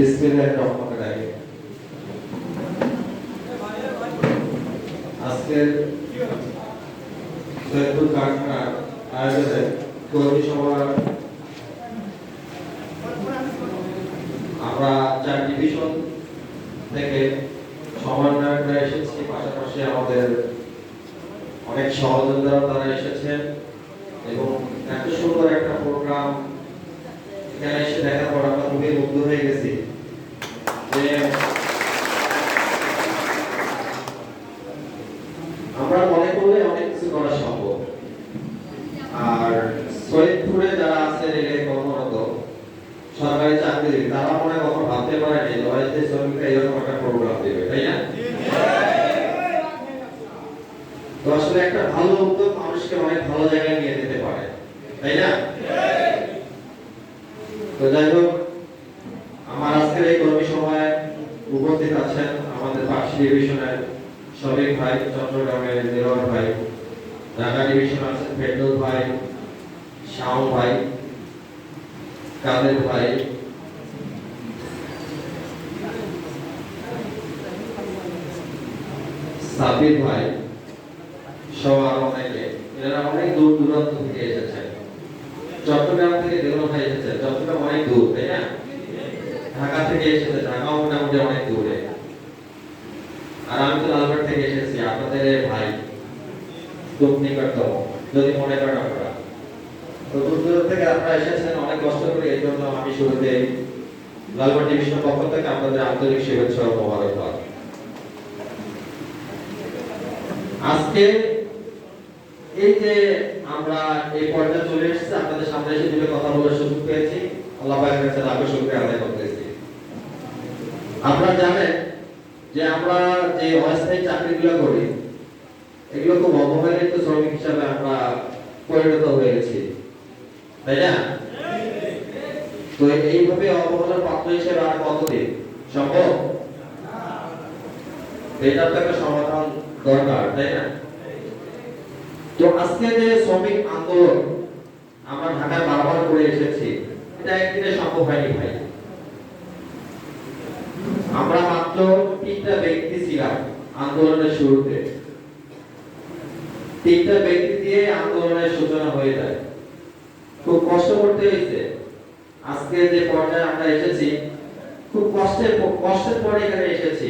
বিসমিল্লাহির রহমানির রহিম আজকের সৈয়দপুর কারখানার আয়োজনে কর্মী সভার আমরা চার ডিভিশন থেকে সমন্বয়করা এসেছি, পাশাপাশি আমাদের অনেক সহযোগিতারা তারা এসেছেন এবং এত সুন্দর একটা প্রোগ্রাম এখানে এসে দেখার পর আমরা খুবই মুগ্ধ হয়ে গেছি। আমরা মনে করলে অনেক কিছু করা সম্ভব। আর সৈয়দপুরে যারা আছে রেলে কর্মরত, সরকারি চাকরি, তারা মনে কখনো ভাবতে পারেনি লয়েতে শ্রমিকরা এরকম একটা প্রোগ্রাম দেবে, তাই না? তো আসলে একটা ভালো উদ্যোগ মানুষকে অনেক ভালো জায়গায় নিয়ে যেতে পারে, তাই না? তো যাই হোক, আমার আজকের এই উপস্থিত আছেন আমাদের পার্শ্ব ডিভিশনের শরীফ ভাই, চট্টগ্রামের নিরর ভাই, ঢাকা ডিভিশন আছেন ফেরদৌস ভাই শাও ভাই, কাদের ভাই, সাবির ভাই সহ আরও অনেকে। এরা অনেক দূর দূরান্ত থেকে এসেছেন। চট্টগ্রাম থেকে দেওয়া ভাই এসেছে চট্টগ্রাম অনেক দূর, তাই ঢাকা মোটামুটি অনেক দূরে। আর আমি তো লালবাগ থেকে এসেছি, আপনাদের ভাই যদি মনে করেন আপনারা। তো দূর দূর থেকে আপনারা এসেছেন, অনেক কষ্ট করে, এই জন্য আমি শুরুতে লালবাগ ডিভিশনের পক্ষ থেকে আপনাদের আন্তরিক শুভেচ্ছা ও মোবারকবাদ আজকে এই যে আমরা এই পর্যায়ে চলে এসেছি, আপনাদের সামনে এসে দুটো কথা বলার সুযোগ পেয়েছি। আল্লাহ পাকের কাছে লাখো শুকরিয়া আদায় করতেছি। আপনারা জানেন যে আমরা যে অস্থায়ী চাকরিগুলো করি, এগুলো খুব অবহেলিত শ্রমিক হিসাবে আমরা পরিণত হয়ে গেছি। তাই না? তো এইভাবে অবহেলার পাত্র হিসেবে আর কতদিন? সম্ভব? এটার তো একটা সমাধান দরকার, তাই না? তো আজকে যে শ্রমিক আন্দোলন, আমরা ঢাকায় বারবার করে এসেছি, এটা একদিনে সম্ভব হয়নি ভাই আমরা মাত্র তিনটা ব্যক্তি ছিলাম আন্দোলনের শুরুতে। তিনটা ব্যক্তি দিয়ে আন্দোলনের সূচনা হয়ে যায়। খুব কষ্ট করতে হয়েছে। আজকে যে পর্যায়ে আমরা এসেছি, খুব কষ্টের কষ্টের পরে এখানে এসেছি।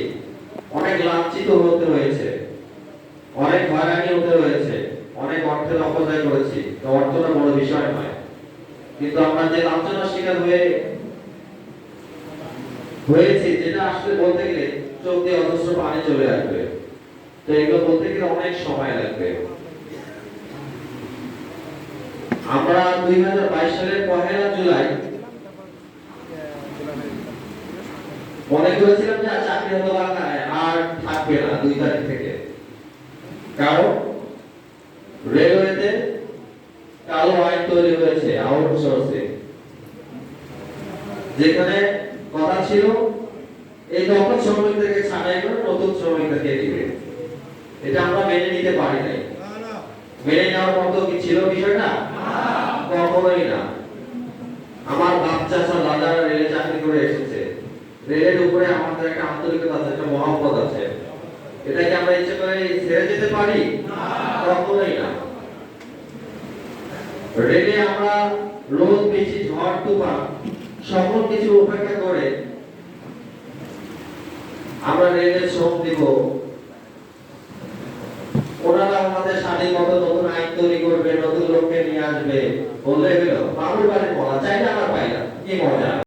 অনেক লাঞ্ছিত হতে হয়েছে। অনেক হয়রানি হতে হয়েছে। অনেক অর্থের অপচয় করেছি। তো অর্থটা বড় বিষয় নয়। কিন্তু আমরা যে লাঞ্ছনার শিকার হয়ে হয়েছে, যেটা আসলে বলতে গেলে চোখ দিয়ে অজস্র পানি চলে আসবে। তো এগুলো বলতে গেলে অনেক সময় লাগবে। আমরা দুই হাজার বাইশ সালের পহেলা জুলাই মনে করেছিলাম যে চাকরি না, আর থাকবে না দুই তারিখ থেকে। কারণ রেলওয়েতে কালো আইন তৈরি হয়েছে, আউটসোর্সিং। যেখানে ছিল, এই নতুন শ্রমিকদেরকে ছাঁটাই করে নতুন শ্রমিকদেরকে দিবে। এটা আমরা মেনে নিতে পারি নাই। মেনে নেওয়ার মতো কি ছিল বিষয়টা কখনোই না। আমার বাচ্চা সব দাদারা রেলে চাকরি করে এসেছে। রেলের উপরে আমাদের একটা আন্তরিকতা আছে, একটা মহব্বত আছে। এটা কি আমরা ইচ্ছে করে ছেড়ে যেতে পারি? কখনোই না। রেলে আমরা রোদ, বৃষ্টি, ঝড়, তুফান সকল কিছু উপেক্ষা করে আমরা রেলের শ্রম দিব। ওনারা আমাদের স্বাধীন মতো নতুন আইন তৈরি করবে, নতুন লোককে নিয়ে আসবে। বললে হলো বাবুর বাড়ি বলা চাই না আমার পাই না কি মজা